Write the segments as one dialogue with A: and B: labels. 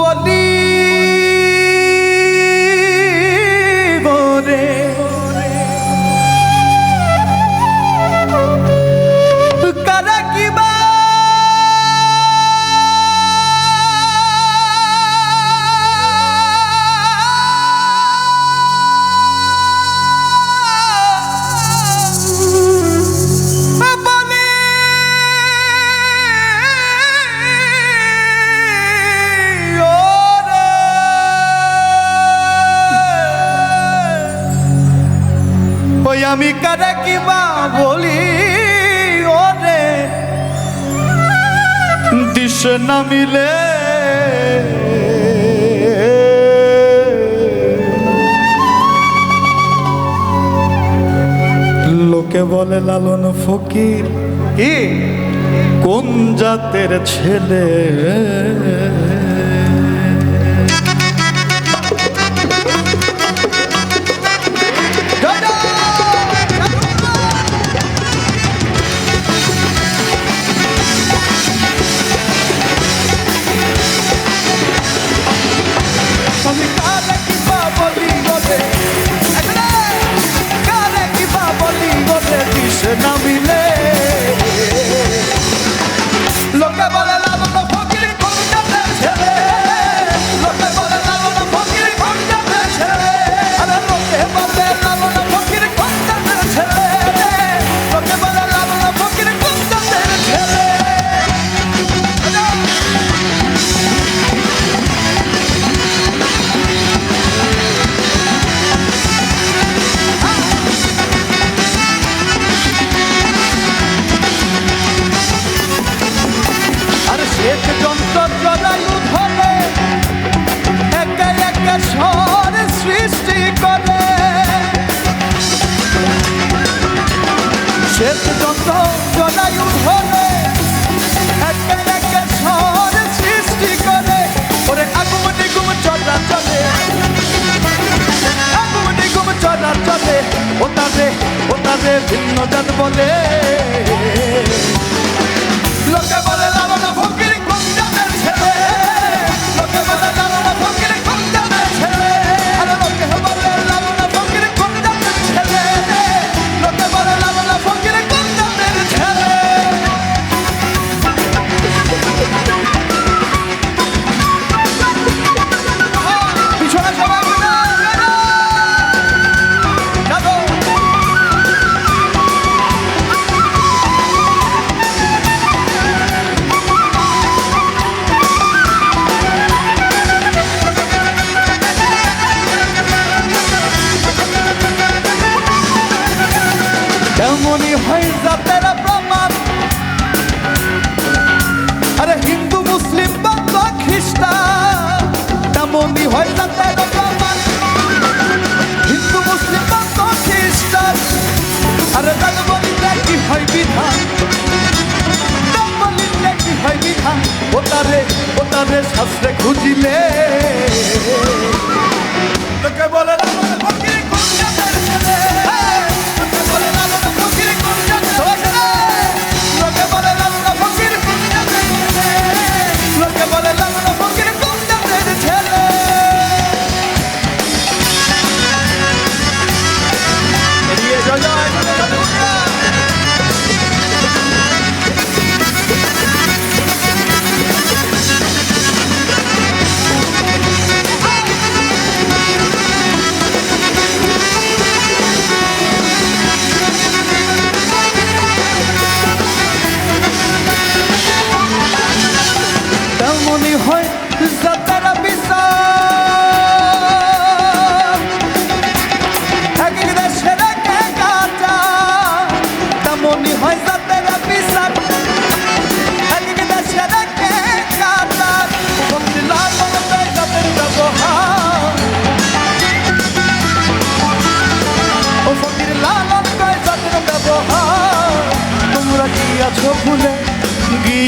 A: body. তৃষ্ণা মিলে। লোকে বলে লালন ফকির। কি? কোন জাতের ছেলে? ভিন্ন জাত বলে। লোকে বলে ইজ্জতের প্রমাণ আরে হিন্দু, মুসলিম বাংলা খ্রিস্টান, তেমনই হয় জাতের প্রমাণ। হিন্দু, মুসলিম বাংলা খ্রিস্টান, আরে বেদবলিতে কি হয় বিধান? বেদবলিতে কি হয় বিধান? ওটারে ওটারে শাস্ত্রে খুঁজিলে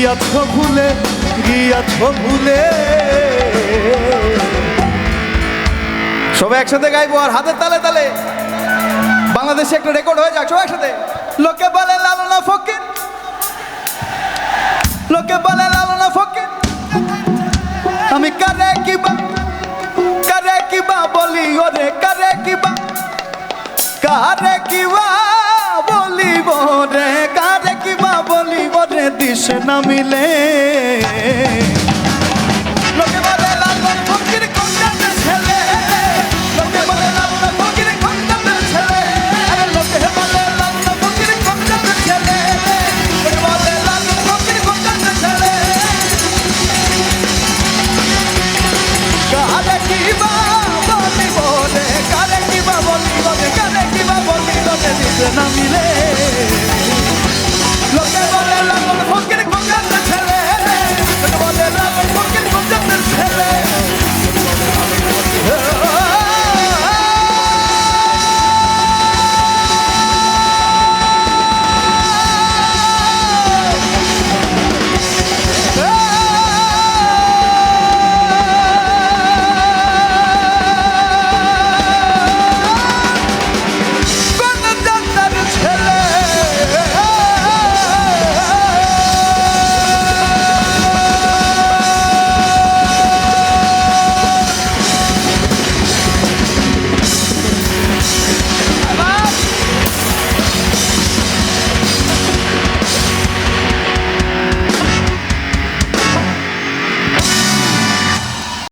A: গিয়াছ ভুলে গিয়াছ ভুলে। সবাই একসাথে গাইবো আর হাতে তালে তালে। বাংলাদেশে একটা রেকর্ড হয়ে যাক, সবাই একসাথে। লোকে বলে লালু না ফকির। লোকে বলে লালু না ফকির। আমি কারে কি বা কারে কি বা বলি, ওরে কারে কি বা কারে কি বা कृष्ण मिले।